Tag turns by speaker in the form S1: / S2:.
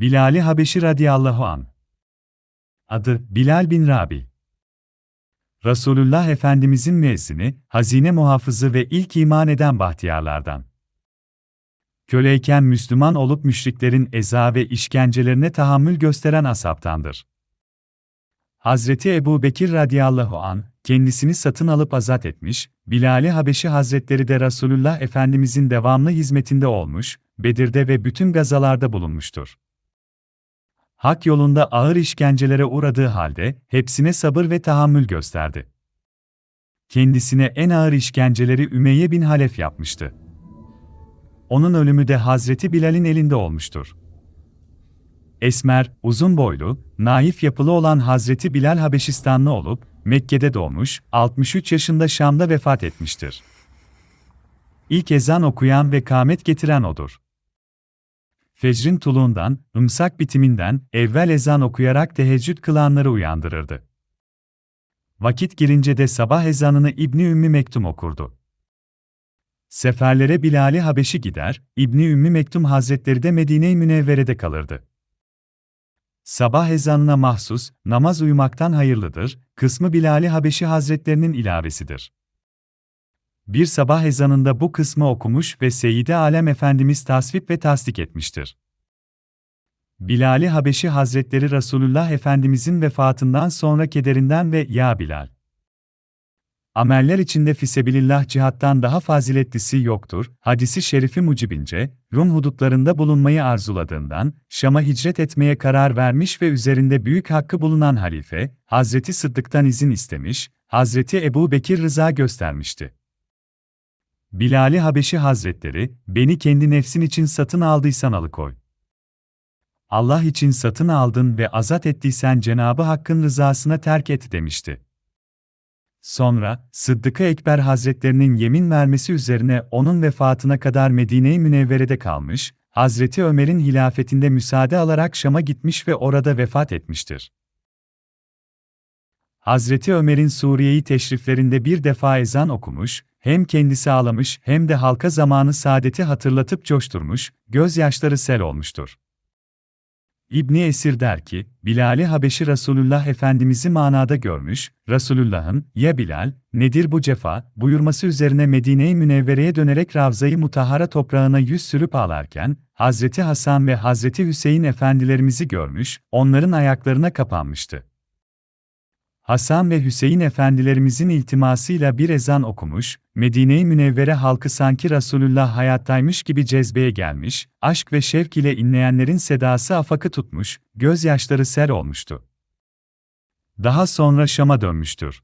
S1: Bilal-i Habeşi radıyallahu an. Adı Bilal bin Rabi. Resulullah Efendimizin müezzini, hazine muhafızı ve ilk iman eden bahtiyarlardan. Köleyken Müslüman olup müşriklerin eza ve işkencelerine tahammül gösteren asaptandır. Hazreti Ebu Bekir radıyallahu an kendisini satın alıp azat etmiş, Bilal-i Habeşi Hazretleri de Resulullah Efendimizin devamlı hizmetinde olmuş, Bedir'de ve bütün gazalarda bulunmuştur. Hak yolunda ağır işkencelere uğradığı halde hepsine sabır ve tahammül gösterdi. Kendisine en ağır işkenceleri Ümeyye bin Halef yapmıştı. Onun ölümü de Hazreti Bilal'in elinde olmuştur. Esmer, uzun boylu, naif yapılı olan Hazreti Bilal Habeşistanlı olup, Mekke'de doğmuş, 63 yaşında Şam'da vefat etmiştir. İlk ezan okuyan ve kâmet getiren odur. Fecrin tuluğundan, ımsak bitiminden, evvel ezan okuyarak teheccüd kılanları uyandırırdı. Vakit girince de sabah ezanını İbni Ümmü Mektum okurdu. Seferlere Bilal-i Habeşi gider, İbni Ümmü Mektum Hazretleri de Medine-i Münevvere'de kalırdı. Sabah ezanına mahsus, namaz uyumaktan hayırlıdır, kısmı Bilal-i Habeşi Hazretlerinin ilavesidir. Bir sabah ezanında bu kısmı okumuş ve Seyyide Alem Efendimiz tasvip ve tasdik etmiştir. Bilal-i Habeşi Hazretleri Resulullah Efendimizin vefatından sonra kederinden ve Ya Bilal! Ameller içinde fisebilillah cihattan daha faziletlisi yoktur, hadisi şerifi mucibince, Rum hudutlarında bulunmayı arzuladığından, Şam'a hicret etmeye karar vermiş ve üzerinde büyük hakkı bulunan halife, Hazreti Sıddık'tan izin istemiş, Hazreti Ebu Bekir rıza göstermişti. Bilal-i Habeşi Hazretleri, beni kendi nefsin için satın aldıysan alıkoy. Allah için satın aldın ve azat ettiysen Cenabı Hakk'ın rızasına terk et demişti. Sonra, Sıddık-ı Ekber Hazretlerinin yemin vermesi üzerine onun vefatına kadar Medine-i Münevvere'de kalmış, Hazreti Ömer'in hilafetinde müsaade alarak Şam'a gitmiş ve orada vefat etmiştir. Hazreti Ömer'in Suriye'yi teşriflerinde bir defa ezan okumuş, hem kendisi ağlamış hem de halka zamanı saadeti hatırlatıp coşturmuş, gözyaşları sel olmuştur. İbni Esir der ki, Bilal-i Habeşi Resulullah Efendimiz'i manada görmüş, Resulullah'ın, ya Bilal, nedir bu cefa, buyurması üzerine Medine-i Münevvere'ye dönerek Ravza-i Mutahhara toprağına yüz sürüp ağlarken, Hazreti Hasan ve Hazreti Hüseyin efendilerimizi görmüş, onların ayaklarına kapanmıştı. Hasan ve Hüseyin efendilerimizin iltimasıyla bir ezan okumuş, Medine-i Münevvere halkı sanki Resulullah hayattaymış gibi cezbeye gelmiş, aşk ve şevk ile inleyenlerin sedası afakı tutmuş, gözyaşları sel olmuştu. Daha sonra Şam'a dönmüştür.